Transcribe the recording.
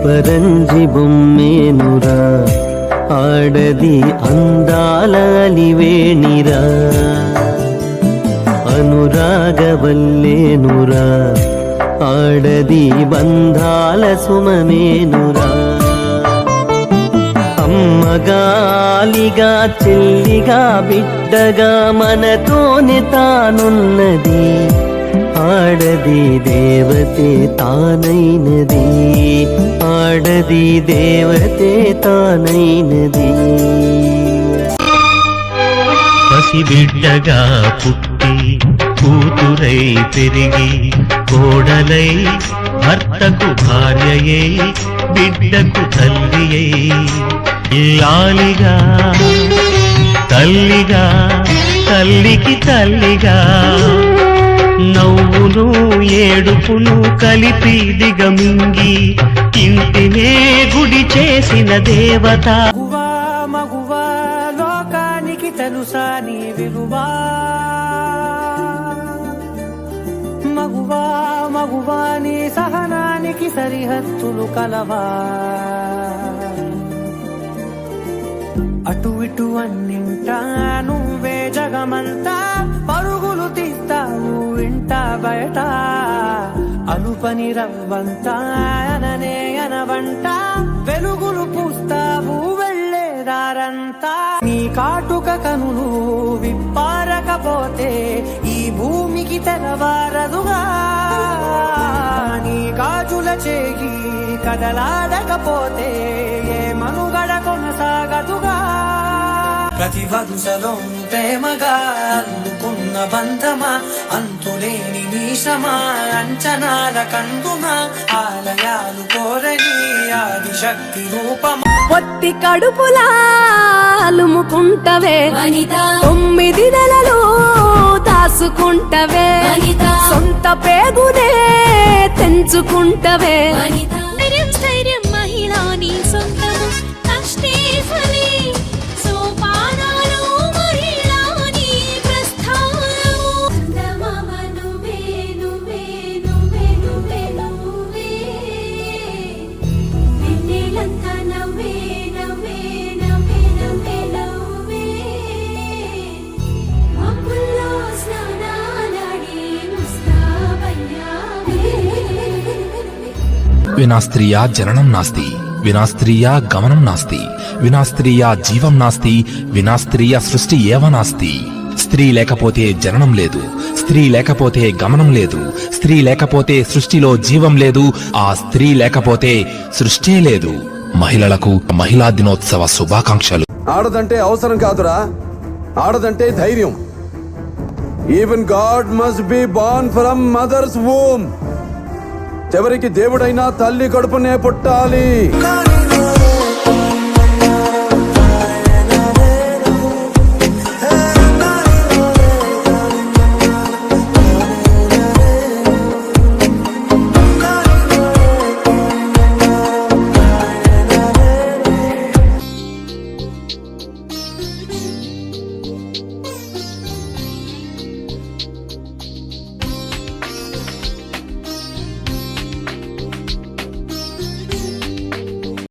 అపరంజి బొమ్మేనురా. ఆడది అందాల అలివేణిరా అనురాగవల్లేనురా. ఆడది బంధాల సుమమేనురా. అమ్మగాలిగా చెల్లిగా బిడ్డగా మనతోనే తానున్నది. ఆడది దేవతే తానైనది. ఆడది దేవతే తానైనది. పసిబిడ్డగా పుట్టి కూతురై పెరిగి కోడలై భర్తకు భార్యయే బిడ్డకు తల్లియే ఇల్లాలిగా తల్లిగా తల్లికి తల్లిగా నవ్వును ఏడుపును కలిపి దిగమింగి ఇంటినే గుడి చేసిన దేవత. మగువా మగువా లోకానికి తెలుసా నీ విలువా. మగువా మగువా నీ సహనానికి సరిహద్దులు కలవా. అటు ఇటు అన్నింటా నువ్వే జగమంతా. వింట బయట అలుపని రవ్వంతా అననే అనవంట. వెలుగులు పూస్తావు వెళ్ళేదారంతా నీ కాటుక కనులు విప్పారకపోతే ఈ భూమికి తెరవారదుగా. నీ గాజుల చేయి కదలాడకపోతే ఏ మనుగడ కొనసాగదుగా. ప్రతి వరుసలో ప్రేమగా బంధమా? అంతులేని నీశమా అంచనాల కందున ఆలయాలు కోరని ఆది శక్తి రూపమా? పొత్తి కడుపులా అలుముకుంటవే వనిత. తొమ్మిది నెలలు దాసుకుంటవే. వనిత. సొంత పేగునే తెంచుకుంటవే. వనిత. ధైర్యం. వినాస్త్రీయా జననం నాస్తి వినాస్త్రీయా గమనం నాస్తి వినా స్త్రీయా జీవం నాస్తి వినాస్త్రీయ సృష్టి ఏవ నాస్తి. స్త్రీ లేకపోతే జననం లేదు స్త్రీ లేకపోతే గమనం లేదు స్త్రీ లేకపోతే సృష్టిలో జీవం లేదు ఆ స్త్రీ లేకపోతే సృష్టే లేదు. మహిళలకు మహిళా దినోత్సవ శుభాకాంక్షలు. ఆడదంటే అవసరం కాదురా ఆడదంటే ధైర్యం. Even God must be born from mother's womb చివరికి దేవుడైనా తల్లి కడుపునే పుట్టాలి. కానీ